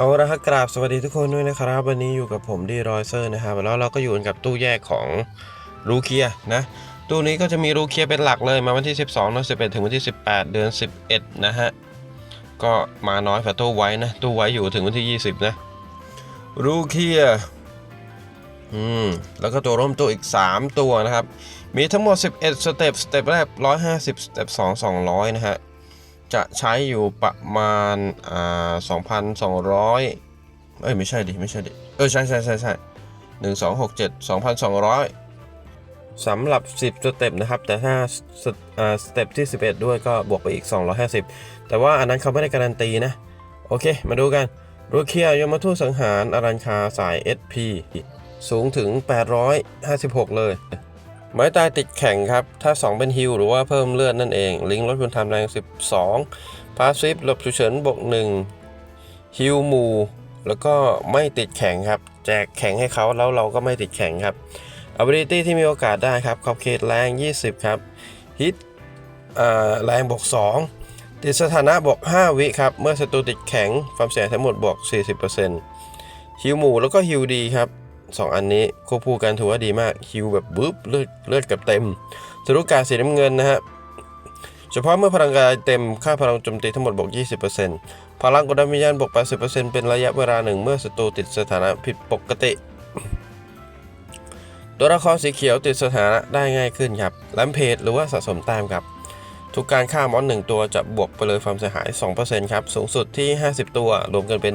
เอาละครับกราบสวัสดีทุกคนด้วยนะครับ วันนี้อยู่กับผมดีรอยเซอร์นะครับแล้วเราก็อยู่กับตู้แยกของรูเคียนะตู้นี้ก็จะมีรูเคียเป็นหลักเลยมาวันที่ 12เดือน11 ถึงวันที่ 18 เดือน 11 นะฮะ ก็มาน้อยกว่าตู้ไว้นะ ตู้ไว้อยู่ถึงวันที่ 20 นะ รูเคียอืมแล้วก็ตัวร่วมตัวอีก 3 ตัวนะครับ มีทั้งหมด 11 สเต็ปสเต็ปแรก 150 สเต็ป2 200 นะฮะ จะใช้อยู่ประมาณอ่า2,200เอ้ยไม่ใช่ดิไม่ใช่ดิเออใช่ใช่ใช่ใช่หนึ่งสองหกเจ็ดสองพันสองร้อยสำหรับ 10 สเต็ปนะครับ แต่ถ้าเตอ่าสเต็ปที่ 11 ด้วยก็บวกไปอีก 250 แต่ว่าอันนั้นเขาไม่ได้การันตีนะ โอเค มาดูกันรูเคียยมทูตสังหารอารันคาสาย SP สูงถึง 856 เลย ไม้ตายติดแข่งครับ ถ้า 2 เป็นฮิลหรือว่าเพิ่มเลือดนั่นเอง ลิงก์ลดคุณทำแรง 12 พาสซีฟหลบฉุกเฉินบวก1ฮิลมู แล้วก็ไม่ติดแข่งครับ แจกแข่งให้เขาแล้วเราก็ไม่ติดแข่งครับ ability ที่มีโอกาสได้ครับขอบเขตแรง 20 ครับ ฮิตแรงบวก 2 ติดสถานะบวก 5 วิครับ เมื่อศัตรูติดแข็งความเสียหายทั้งหมดบวก 40%ฮิลหมูแล้วก็ฮิลดีครับ สองอันนี้ควบคู่กันถือว่าดีมากฮิวแบบบึ๊บเลือดเลือดกับเต็มสรุปการสีน้ำเงินนะฮะเฉพาะเมื่อพลังกายเต็มค่าพลังโจมตีทั้งหมดบวก 20%พลังกดดันวิญญาณบวก 80%เป็นระยะเวลาหนึ่งเมื่อศัตรูติดสถานะผิดปกติ ตัวละครสีเขียวติดสถานะได้ง่ายขึ้นครับแลมเพจหรือว่าสะสมแต้มครับ ทุกการฆ่ามอนหนึ่งตัวจะบวกไปเลยความเสียหาย 2%ครับ สูงสุดที่ 50 ตัวรวมกันเป็น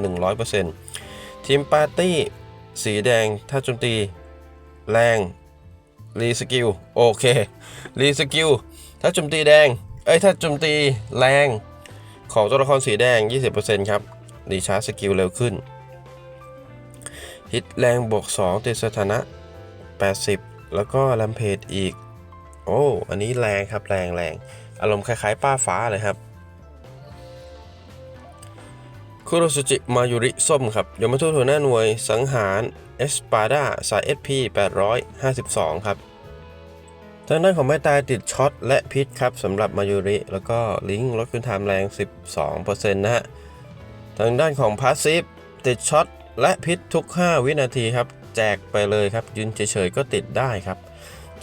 100%ทีมปาร์ตี้ สีแดง ถ้าโจมตี แรง รีสกิล โอเค รีสกิล ถ้าโจมตีแดง เอ้ย ถ้าโจมตีแรง ของตัวละครสีแดง 20%ครับ รีชาร์จสกิลเร็วขึ้น ฮิตแรงบวก2ติดสถานะ 80 แล้วก็แลมเพจอีก โอ้ อันนี้แรงครับ แรงแรงอารมณ์คล้ายๆ ป้าฟ้าเลยครับ คุโรสุจิ มายุริ ส้มครับยมทูตหัวหน้าหน่วยสังหาร เอสปาดาสาย SP 852 ครับ ทางด้านของไม้ตายติดช็อตและพิษครับสำหรับมายุริ แล้วก็ลิงลดคุณไทม์แรง 12%นะฮะ ทางด้านของพาสซีฟติดช็อตและพิษทุก 5 วินาทีครับ แจกไปเลยครับ ยืนเฉยๆก็ติดได้ครับ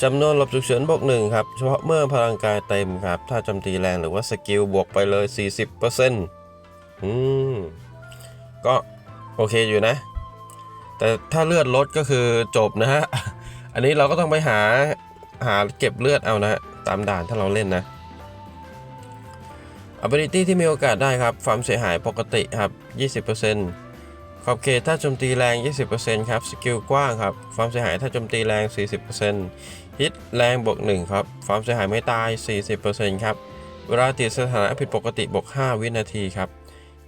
จำนวนหลบฉุกเฉินบวกหนึ่งครับ เฉพาะเมื่อพลังกายเต็มครับ ถ้าจมตีแรงหรือว่าสกิลบวกไปเลย 40% อืม ก็โอเคอยู่นะ แต่ถ้าเลือดลดก็คือจบนะฮะ อันนี้เราก็ต้องไปหาหาเก็บเลือดเอานะตามด่านถ้าเราเล่นนะ ability ที่มีโอกาสได้ครับความเสียหายปกติครับ 20%ขอบเขตถ้าโจมตีแรง 20%ครับสกิลกว้างครับความเสียหายถ้าโจมตีแรง 40%ฮิตแรงบวก1ครับความเสียหายไม่ตาย 40%ครับเวลาติดสถานะผิดปกติบวก5วินาทีครับ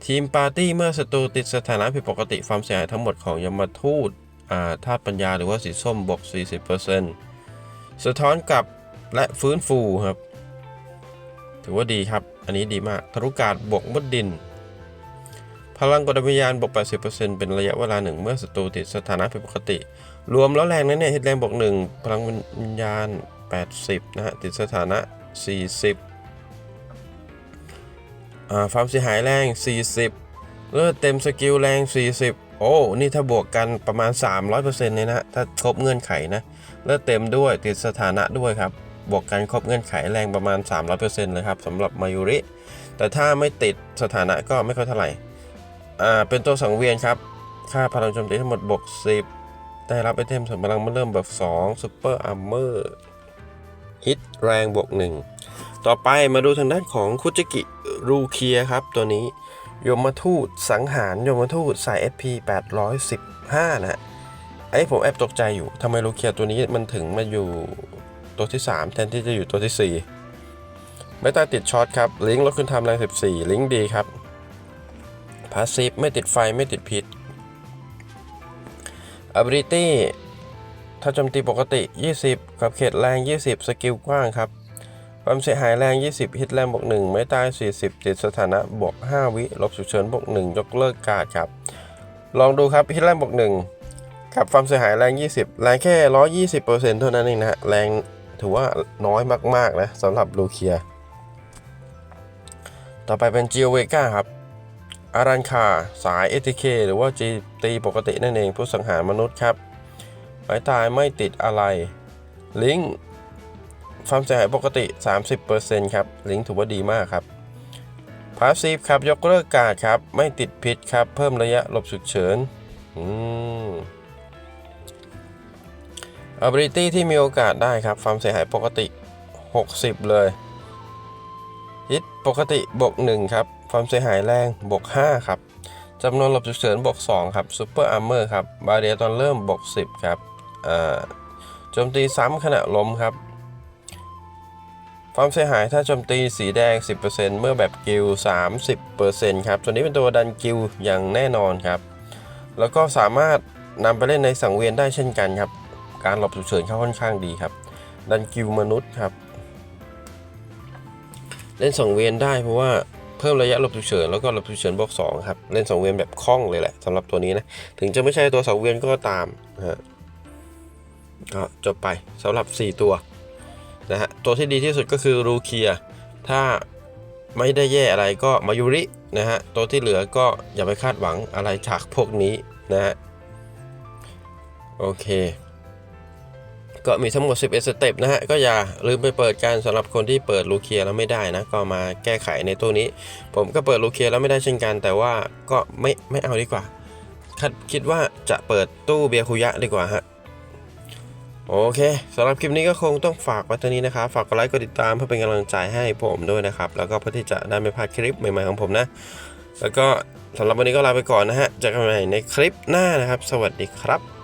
ทีมปาร์ตี้เมื่อศัตรูติดสถานะผิดปกติความเสียหายทั้งหมดของยมทูตอาธาตุปัญญาหรือว่าสีส้มบวก40%สะท้อนกลับและฟื้นฟูครับ ถือว่าดีครับ อันนี้ดีมากทะลุกาศบวกมดดิน พลังกดวิญญาณบวก80%เป็นระยะเวลาหนึ่งเมื่อศัตรูติดสถานะผิดปกติ รวมแล้วแรงนั้นเนี่ยฮิตแรงบวก1พลังวิญญาณ 80 นะฮะติดสถานะ 40 อ่าความเสียหายแรง 40 เลือดเต็มสกิลแรง 40 โอ้ นี่ถ้าบวกกันประมาณ 300%เลยนะ ถ้าครบเงื่อนไขนะ เลือดเต็มด้วยติดสถานะด้วยครับ บวกกันครบเงื่อนไขแรงประมาณ 300%เลยครับสำหรับมายุริ แต่ถ้าไม่ติดสถานะก็ไม่ค่อยเท่าไหร่ อ่า เป็นตัวสังเวียนครับ ค่าพลังโจมตีทั้งหมดบวก 10 ได้รับไอเทมสมพลังเมื่อเริ่มแบบ2 Super Armor ฮิตแรงบวก 1 ต่อไปมาดูทางด้านของคุจิกิรูเคียครับตัวนี้ยมทูตสังหารยมทูตสาย SP 815นะฮะไอ้ผมแอบตกใจอยู่ทำไมรูเคียตัวนี้มันถึงมาอยู่ตัวที่ 3 แทนที่จะอยู่ตัวที่ 4 ไม่ตายติดช็อตครับ ลิงก์ลดคุณทำแรง 14 ลิงก์ดีครับพาสซีฟไม่ติดไฟไม่ติดพิษ ability ถ้าโจมตีปกติ 20 กับเขตแรง 20 สกิลกว้างครับ ความเสียหายแรง 20 ฮิตแรงบวก1 ไม่ตาย 40 ติดสถานะบวก 5 วิลบฉุกเฉินบวก1ยกเลิกการ์ดครับ ลองดูครับฮิตแรงบวก1กับความเสียหายแรง 20 แรงแค่ 120%เท่านั้นเองนะฮะแรงถือว่าน้อยมาก ๆ นะสำหรับลูเคีย ต่อไปเป็นจิโอเวกาครับอารันคาสาย ATK หรือว่า G ตีปกตินั่นเองผู้สังหารมนุษย์ครับหมายตายไม่ติดอะไร ลิงก์ ความเสียหายปกติ 30%ครับ ลิงก์ถือว่าดีมากครับพาสซีฟครับ ยกเลิกการดครับ ไม่ติดพิษครับ เพิ่มระยะหลบฉุกเฉินอืม ability ที่มีโอกาสได้ครับ ความเสียหายปกติ 60 เลย ฮิตปกติบวก1ครับ ความเสียหายแรงบวก5ครับจำนวนหลบฉุกเฉินบวก2ครับซูเปอร์อาร์เมอร์ครับ บาเรียตอนเริ่มบวก10 ครับอ่าโจมตีซ้ำขณะล้มครับ ความเสียหายถ้าโจมตีสีแดง 10%เมื่อแบบกิล30%ครับ ตัวนี้เป็นตัวดันกิลอย่างแน่นอนครับ แล้วก็สามารถนำไปเล่นในสังเวียนได้เช่นกันครับ การหลบฉุกเฉินเขาค่อนข้างดีครับ ดันกิลมนุษย์ครับ เล่นสังเวียนได้เพราะว่าเพิ่มระยะหลบฉุกเฉินแล้วก็หลบฉุกเฉินบวก2ครับ เล่นสังเวียนแบบคล่องเลยแหละสำหรับตัวนี้นะ ถึงจะไม่ใช่ตัวสังเวียนก็ตามฮะก็จบไปสำหรับ 4 ตัว นะฮะตัวที่ดีที่สุดก็คือรูเคียถ้าไม่ได้แย่อะไรก็มายุรินะฮะตัวที่เหลือก็อย่าไปคาดหวังอะไรจากพวกนี้นะฮะโอเค ก็มีทั้งหมด 11 สเต็ปนะฮะ ก็อย่าลืมไปเปิดกันสำหรับคนที่เปิดลูเคียแล้วไม่ได้นะ ก็มาแก้ไขในตัวนี้ ผมก็เปิดลูเคียแล้วไม่ได้เช่นกัน แต่ว่าก็ไม่ไม่เอาดีกว่าคิดว่าจะเปิดตู้เบียคุยะดีกว่าฮะ โอเคสำหรับคลิปนี้ก็คงต้องฝากไว้เท่านี้นะครับ ฝากกดไลค์กดติดตามเพื่อเป็นกำลังใจให้ผมด้วยนะครับ แล้วก็เพื่อที่จะได้ไม่พลาดคลิปใหม่ๆของผมนะ แล้วก็สำหรับวันนี้ก็ลาไปก่อนนะฮะเจอกันใหม่ในคลิปหน้านะครับ สวัสดีครับ